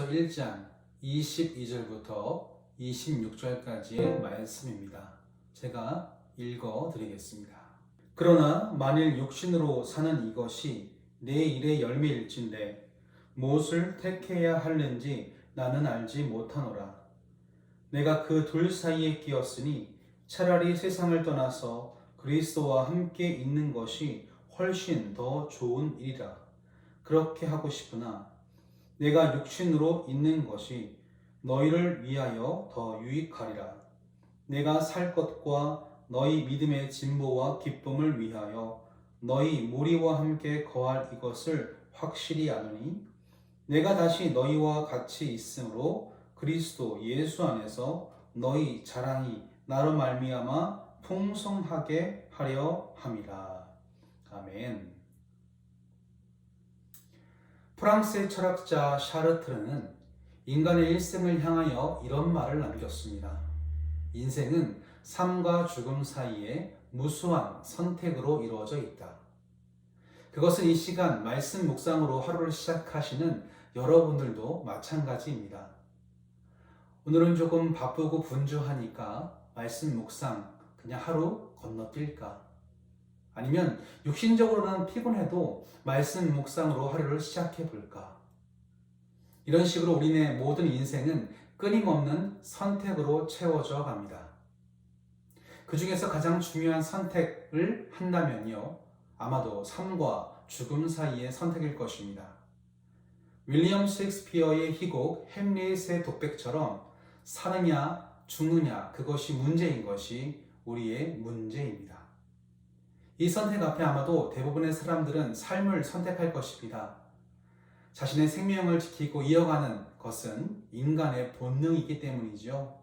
빌립보서 1장 22절부터 26절까지의 말씀입니다. 제가 읽어 드리겠습니다. 그러나 만일 육신으로 사는 이것이 내 일의 열매일진데 무엇을 택해야 할는지 나는 알지 못하노라. 내가 그 둘 사이에 끼었으니 차라리 세상을 떠나서 그리스도와 함께 있는 것이 훨씬 더 좋은 일이라. 그렇게 하고 싶으나 내가 육신으로 있는 것이 너희를 위하여 더 유익하리라. 내가 살 것과 너희 믿음의 진보와 기쁨을 위하여 너희 무리와 함께 거할 이것을 확실히 아노니 내가 다시 너희와 같이 있으므로 그리스도 예수 안에서 너희 자랑이 나로 말미암아 풍성하게 하려 함이라. 아멘. 프랑스의 철학자 샤르트르는 인간의 일생을 향하여 이런 말을 남겼습니다. 인생은 삶과 죽음 사이에 무수한 선택으로 이루어져 있다. 그것은 이 시간 말씀 묵상으로 하루를 시작하시는 여러분들도 마찬가지입니다. 오늘은 조금 바쁘고 분주하니까 말씀 묵상 그냥 하루 건너뛸까? 아니면 육신적으로는 피곤해도 말씀 묵상으로 하루를 시작해 볼까? 이런 식으로 우리네 모든 인생은 끊임없는 선택으로 채워져 갑니다. 그 중에서 가장 중요한 선택을 한다면요. 아마도 삶과 죽음 사이의 선택일 것입니다. 윌리엄 셰익스피어의 희곡 햄릿의 독백처럼 사느냐 죽느냐 그것이 문제인 것이 우리의 문제입니다. 이 선택 앞에 아마도 대부분의 사람들은 삶을 선택할 것입니다. 자신의 생명을 지키고 이어가는 것은 인간의 본능이기 때문이죠.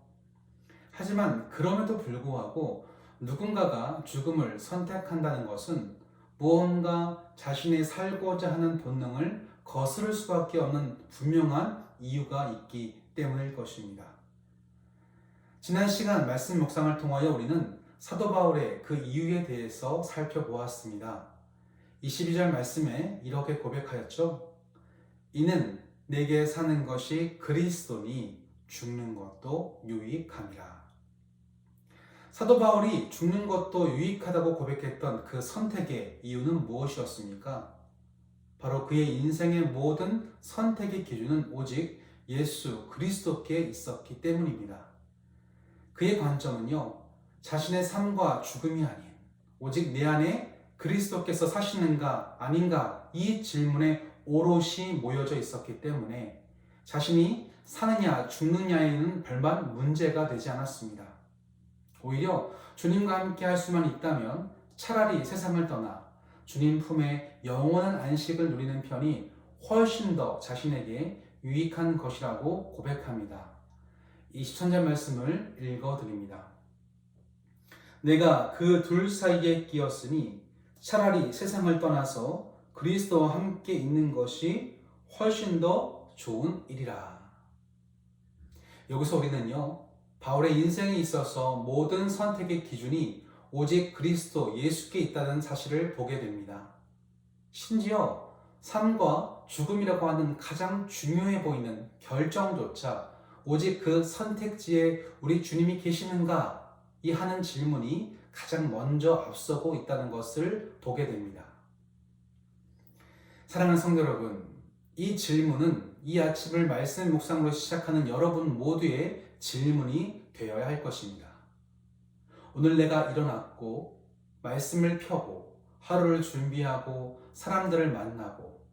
하지만 그럼에도 불구하고 누군가가 죽음을 선택한다는 것은 무언가 자신의 살고자 하는 본능을 거스를 수밖에 없는 분명한 이유가 있기 때문일 것입니다. 지난 시간 말씀 묵상을 통하여 우리는 사도 바울의 그 이유에 대해서 살펴보았습니다. 22절 말씀에 이렇게 고백하였죠. 이는 내게 사는 것이 그리스도니 죽는 것도 유익함이라. 사도 바울이 죽는 것도 유익하다고 고백했던 그 선택의 이유는 무엇이었습니까? 바로 그의 인생의 모든 선택의 기준은 오직 예수 그리스도께 있었기 때문입니다. 그의 관점은요, 자신의 삶과 죽음이 아닌 오직 내 안에 그리스도께서 사시는가 아닌가 이 질문에 오롯이 모여져 있었기 때문에 자신이 사느냐 죽느냐에는 별반 문제가 되지 않았습니다. 오히려 주님과 함께 할 수만 있다면 차라리 세상을 떠나 주님 품에 영원한 안식을 누리는 편이 훨씬 더 자신에게 유익한 것이라고 고백합니다. 20천절 말씀을 읽어 드립니다. 내가 그 둘 사이에 끼었으니 차라리 세상을 떠나서 그리스도와 함께 있는 것이 훨씬 더 좋은 일이라. 여기서 우리는요, 바울의 인생에 있어서 모든 선택의 기준이 오직 그리스도 예수께 있다는 사실을 보게 됩니다. 심지어 삶과 죽음이라고 하는 가장 중요해 보이는 결정조차 오직 그 선택지에 우리 주님이 계시는가 이 하는 질문이 가장 먼저 앞서고 있다는 것을 보게 됩니다. 사랑하는 성도 여러분, 이 질문은 이 아침을 말씀 묵상으로 시작하는 여러분 모두의 질문이 되어야 할 것입니다. 오늘 내가 일어났고 말씀을 펴고 하루를 준비하고 사람들을 만나고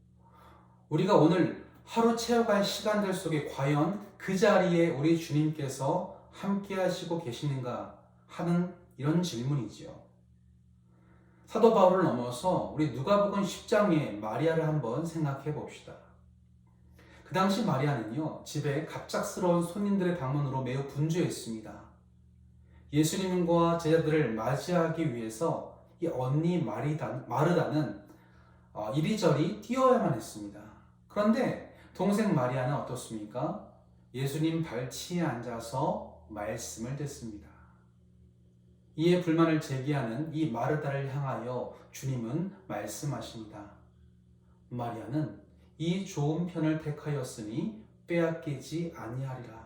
우리가 오늘 하루 채워갈 시간들 속에 과연 그 자리에 우리 주님께서 함께 하시고 계시는가 하는 이런 질문이지요. 사도 바울을 넘어서 우리 누가복음 10장의 마리아를 한번 생각해 봅시다. 그 당시 마리아는요, 집에 갑작스러운 손님들의 방문으로 매우 분주했습니다. 예수님과 제자들을 맞이하기 위해서 이 언니 마리다, 마르다는 어, 이리저리 뛰어야만 했습니다. 그런데 동생 마리아는 어떻습니까? 예수님 발치에 앉아서 말씀을 듣습니다. 이에 불만을 제기하는 이 마르다를 향하여 주님은 말씀하십니다. 마리아는 이 좋은 편을 택하였으니 빼앗기지 아니하리라.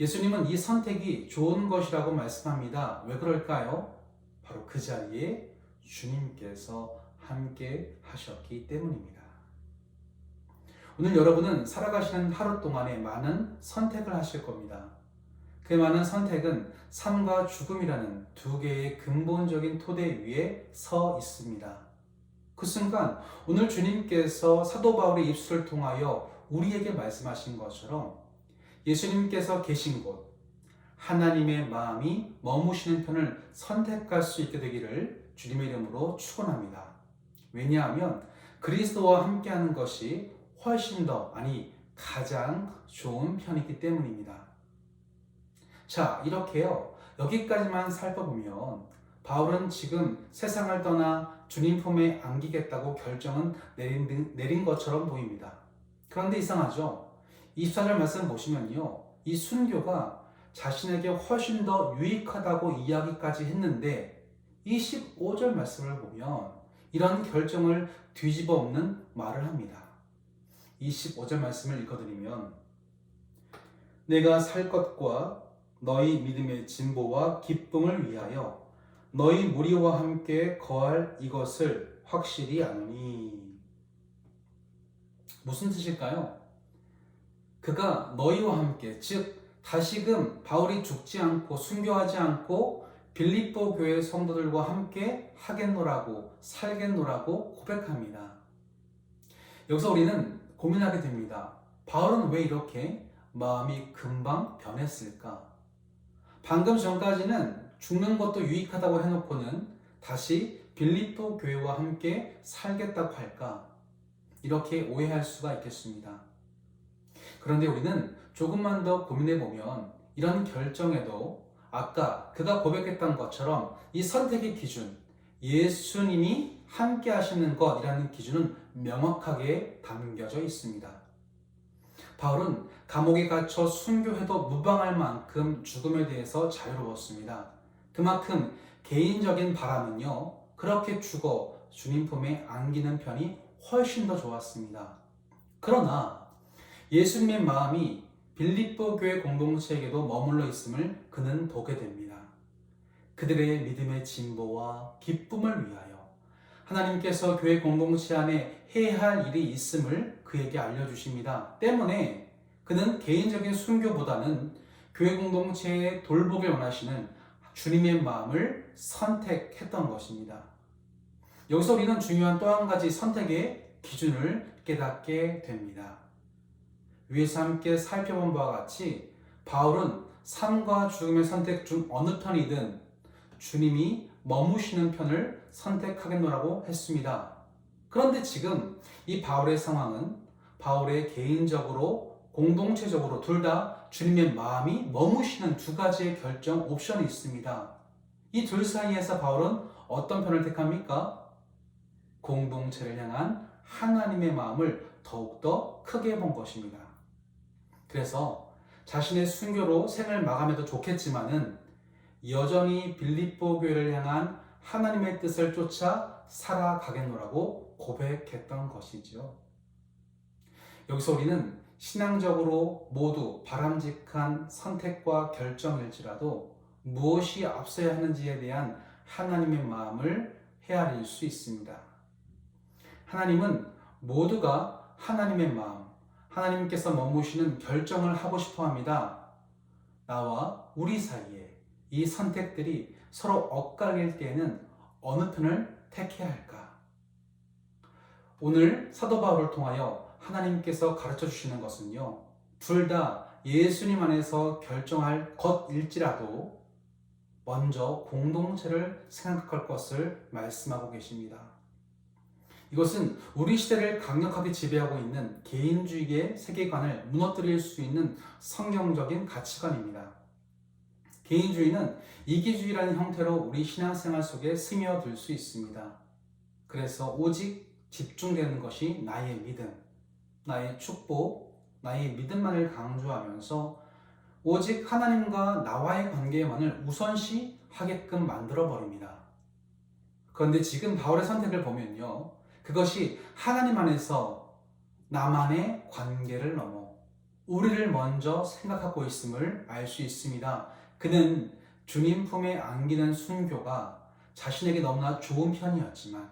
예수님은 이 선택이 좋은 것이라고 말씀합니다. 왜 그럴까요? 바로 그 자리에 주님께서 함께 하셨기 때문입니다. 오늘 여러분은 살아가시는 하루 동안에 많은 선택을 하실 겁니다. 그 많은 선택은 삶과 죽음이라는 두 개의 근본적인 토대 위에 서 있습니다. 그 순간 오늘 주님께서 사도 바울의 입술을 통하여 우리에게 말씀하신 것처럼 예수님께서 계신 곳 하나님의 마음이 머무시는 편을 선택할 수 있게 되기를 주님의 이름으로 축원합니다. 왜냐하면 그리스도와 함께하는 것이 훨씬 더 아니 가장 좋은 편이기 때문입니다. 자, 이렇게요. 여기까지만 살펴보면 바울은 지금 세상을 떠나 주님 품에 안기겠다고 결정은 내린, 내린 것처럼 보입니다. 그런데 이상하죠? 24절 말씀 보시면요. 이 순교가 자신에게 훨씬 더 유익하다고 이야기까지 했는데 이 15절 말씀을 보면 이런 결정을 뒤집어 엎는 말을 합니다. 이 15절 말씀을 읽어드리면 내가 살 것과 너희 믿음의 진보와 기쁨을 위하여 너희 무리와 함께 거할 이것을 확실히 아노니 무슨 뜻일까요? 그가 너희와 함께 즉 다시금 바울이 죽지 않고 순교하지 않고 빌립보 교회 성도들과 함께 하겠노라고 살겠노라고 고백합니다. 여기서 우리는 고민하게 됩니다. 바울은 왜 이렇게 마음이 금방 변했을까? 방금 전까지는 죽는 것도 유익하다고 해놓고는 다시 빌립보 교회와 함께 살겠다고 할까? 이렇게 오해할 수가 있겠습니다. 그런데 우리는 조금만 더 고민해 보면 이런 결정에도 아까 그가 고백했던 것처럼 이 선택의 기준, 예수님이 함께 하시는 것이라는 기준은 명확하게 담겨져 있습니다. 바울은 감옥에 갇혀 순교해도 무방할 만큼 죽음에 대해서 자유로웠습니다. 그만큼 개인적인 바람은요, 그렇게 죽어 주님 품에 안기는 편이 훨씬 더 좋았습니다. 그러나 예수님의 마음이 빌립보 교회 공동체에게도 머물러 있음을 그는 보게 됩니다. 그들의 믿음의 진보와 기쁨을 위하여 하나님께서 교회 공동체 안에 해야 할 일이 있음을 그에게 알려주십니다. 때문에 그는 개인적인 순교보다는 교회 공동체의 돌보길 원하시는 주님의 마음을 선택했던 것입니다. 여기서 우리는 중요한 또 한 가지 선택의 기준을 깨닫게 됩니다. 위에서 함께 살펴본 바와 같이 바울은 삶과 죽음의 선택 중 어느 편이든 주님이 머무시는 편을 선택하겠노라고 했습니다. 그런데 지금 이 바울의 상황은 바울의 개인적으로 공동체적으로 둘 다 주님의 마음이 머무시는 두 가지의 결정 옵션이 있습니다. 이 둘 사이에서 바울은 어떤 편을 택합니까? 공동체를 향한 하나님의 마음을 더욱더 크게 본 것입니다. 그래서 자신의 순교로 생을 마감해도 좋겠지만은 여전히 빌립보 교회를 향한 하나님의 뜻을 쫓아 살아가겠노라고 고백했던 것이지요. 여기서 우리는 신앙적으로 모두 바람직한 선택과 결정일지라도 무엇이 앞서야 하는지에 대한 하나님의 마음을 헤아릴 수 있습니다. 하나님은 모두가 하나님의 마음, 하나님께서 머무시는 결정을 하고 싶어 합니다. 나와 우리 사이에 이 선택들이 서로 엇갈릴 때에는 어느 편을 택해야 할까? 오늘 사도 바울을 통하여 하나님께서 가르쳐 주시는 것은요. 둘 다 예수님 안에서 결정할 것일지라도 먼저 공동체를 생각할 것을 말씀하고 계십니다. 이것은 우리 시대를 강력하게 지배하고 있는 개인주의의 세계관을 무너뜨릴 수 있는 성경적인 가치관입니다. 개인주의는 이기주의라는 형태로 우리 신앙생활 속에 스며들 수 있습니다. 그래서 오직 집중되는 것이 나의 믿음, 나의 축복, 나의 믿음만을 강조하면서 오직 하나님과 나와의 관계만을 우선시 하게끔 만들어 버립니다. 그런데 지금 바울의 선택을 보면요. 그것이 하나님 안에서 나만의 관계를 넘어 우리를 먼저 생각하고 있음을 알 수 있습니다. 그는 주님 품에 안기는 순교가 자신에게 너무나 좋은 편이었지만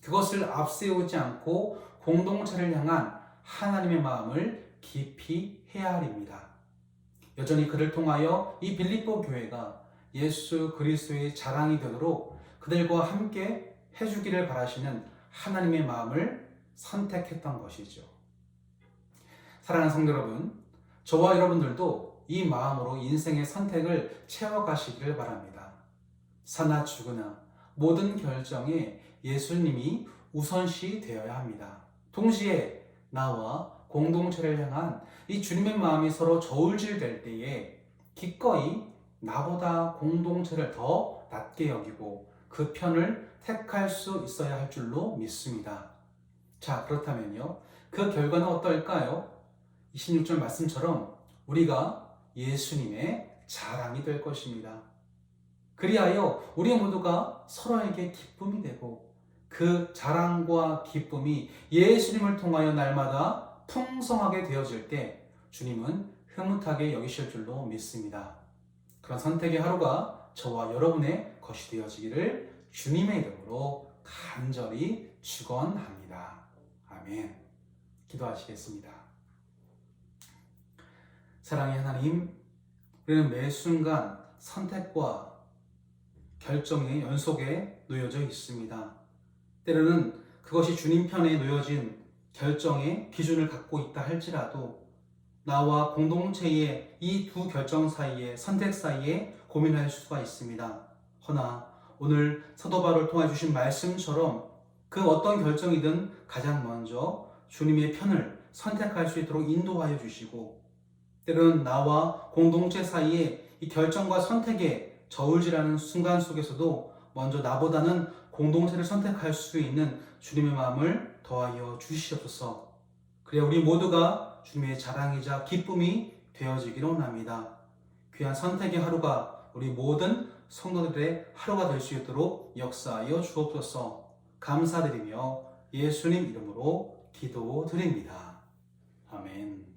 그것을 앞세우지 않고 공동체를 향한 하나님의 마음을 깊이 헤아립니다. 여전히 그를 통하여 이 빌립보 교회가 예수 그리스도의 자랑이 되도록 그들과 함께 해주기를 바라시는 하나님의 마음을 선택했던 것이죠. 사랑하는 성도 여러분, 저와 여러분들도 이 마음으로 인생의 선택을 채워가시기를 바랍니다. 사나 죽으나 모든 결정에 예수님이 우선시 되어야 합니다. 동시에 나와 공동체를 향한 이 주님의 마음이 서로 저울질될 때에 기꺼이 나보다 공동체를 더 낮게 여기고 그 편을 택할 수 있어야 할 줄로 믿습니다. 자, 그렇다면요. 그 결과는 어떨까요? 26절 말씀처럼 우리가 예수님의 자랑이 될 것입니다. 그리하여 우리 모두가 서로에게 기쁨이 되고 그 자랑과 기쁨이 예수님을 통하여 날마다 풍성하게 되어질 때 주님은 흐뭇하게 여기실 줄로 믿습니다. 그런 선택의 하루가 저와 여러분의 것이 되어지기를 주님의 이름으로 간절히 축원합니다. 아멘. 기도하시겠습니다. 사랑의 하나님, 우리는 매 순간 선택과 결정의 연속에 놓여져 있습니다. 때로는 그것이 주님 편에 놓여진 결정의 기준을 갖고 있다 할지라도 나와 공동체의 이 두 결정 사이에 선택 사이에 고민할 수가 있습니다. 허나 오늘 사도 바울을 통해 주신 말씀처럼 그 어떤 결정이든 가장 먼저 주님의 편을 선택할 수 있도록 인도하여 주시고 때로는 나와 공동체 사이에 이 결정과 선택의 저울질하는 순간 속에서도 먼저 나보다는 공동체를 선택할 수 있는 주님의 마음을 더하여 주시옵소서. 그래야 우리 모두가 주님의 자랑이자 기쁨이 되어지기를 원합니다. 귀한 선택의 하루가 우리 모든 성도들의 하루가 될 수 있도록 역사하여 주옵소서. 감사드리며 예수님 이름으로 기도드립니다. 아멘.